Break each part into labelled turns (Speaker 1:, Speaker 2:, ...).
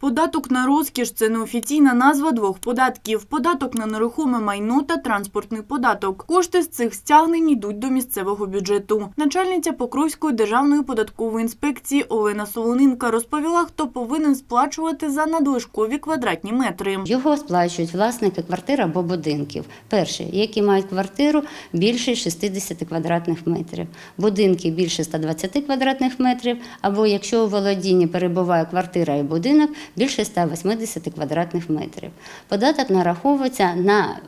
Speaker 1: Податок на розкіш це неофіційна назва двох податків: податок на нерухоме майно та транспортний податок. Кошти з цих стягнень йдуть до місцевого бюджету. Начальниця Покровської державної податкової інспекції Олена Солонинка розповіла, хто повинен сплачувати за надлишкові квадратні метри.
Speaker 2: Його сплачують власники квартир або будинків. Перші, які мають квартиру більше 60 квадратних метрів, будинки більше 120 квадратних метрів, або якщо у володінні перебуває квартира і будинок більше 180 квадратних метрів. Податок нараховується на,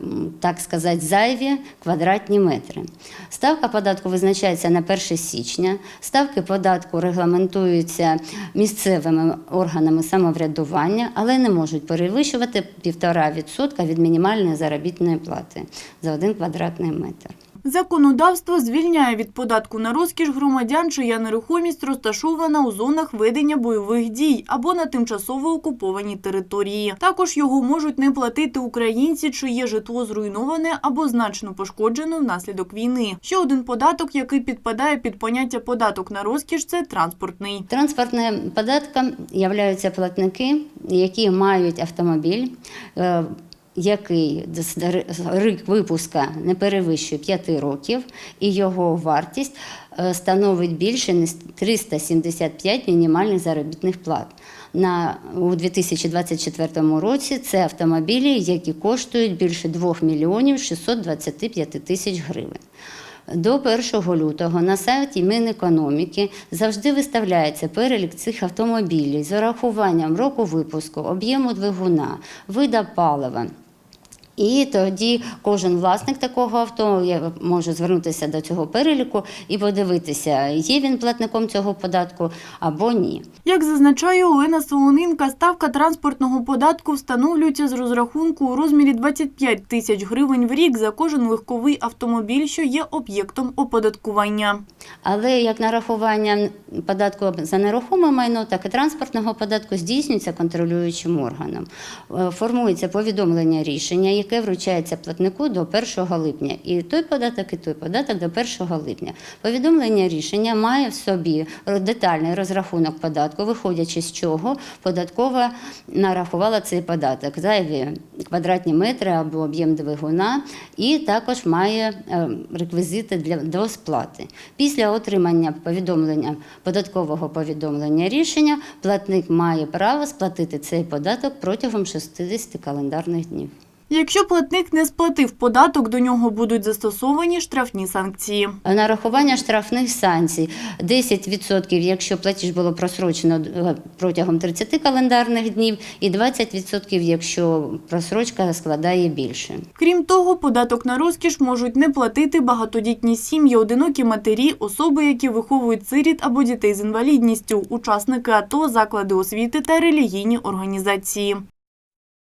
Speaker 2: так сказати, зайві квадратні метри. Ставка податку визначається на 1 січня. Ставки податку регламентуються місцевими органами самоврядування, але не можуть перевищувати 1,5% від мінімальної заробітної плати за один квадратний метр.
Speaker 1: Законодавство звільняє від податку на розкіш громадян, чия нерухомість розташована у зонах ведення бойових дій або на тимчасово окупованій території. Також його можуть не платити українці, чиє житло зруйноване або значно пошкоджено внаслідок війни. Ще один податок, який підпадає під поняття податок на розкіш, це транспортний.
Speaker 2: Транспортним податком являються платники, які мають автомобіль. Який рік випуска не перевищує 5 років, і його вартість е, становить більше ніж 375 мінімальних заробітних плат. На у 2024 році це автомобілі, які коштують більше 2 мільйонів 625 тисяч гривень. До 1 лютого на сайті Мінекономіки завжди виставляється перелік цих автомобілів з урахуванням року випуску, об'єму двигуна, вида палива. І тоді кожен власник такого авто може звернутися до цього переліку і подивитися, є він платником цього податку або ні.
Speaker 1: Як зазначає Олена Солонинка, ставка транспортного податку встановлюється з розрахунку у розмірі 25 тисяч гривень в рік за кожен легковий автомобіль, що є об'єктом оподаткування.
Speaker 2: Але як нарахування податку за нерухоме майно, так і транспортного податку здійснюється контролюючим органом. Е, Формується повідомлення рішення, яке вручається платнику до 1 липня. І той податок, і той податок до 1 липня. Повідомлення рішення має в собі детальний розрахунок податку, виходячи з чого податкова нарахувала цей податок. Зайві квадратні метри або об'єм двигуна, і також має е, реквізити для до сплати. Після отримання повідомлення податкового повідомлення рішення платник має право сплатити цей податок протягом 60 календарних днів.
Speaker 1: Якщо платник не сплатив податок, до нього будуть застосовані штрафні санкції.
Speaker 2: Нарахування штрафних санкцій 10%, якщо платіж було просрочено е, протягом 30 календарних днів, і 20%, якщо просрочка складає більше.
Speaker 1: Крім того, податок на розкіш можуть не платити багатодітні сім'ї, одинокі матері, особи, які виховують сиріт або дітей з інвалідністю, учасники АТО, заклади освіти та релігійні організації.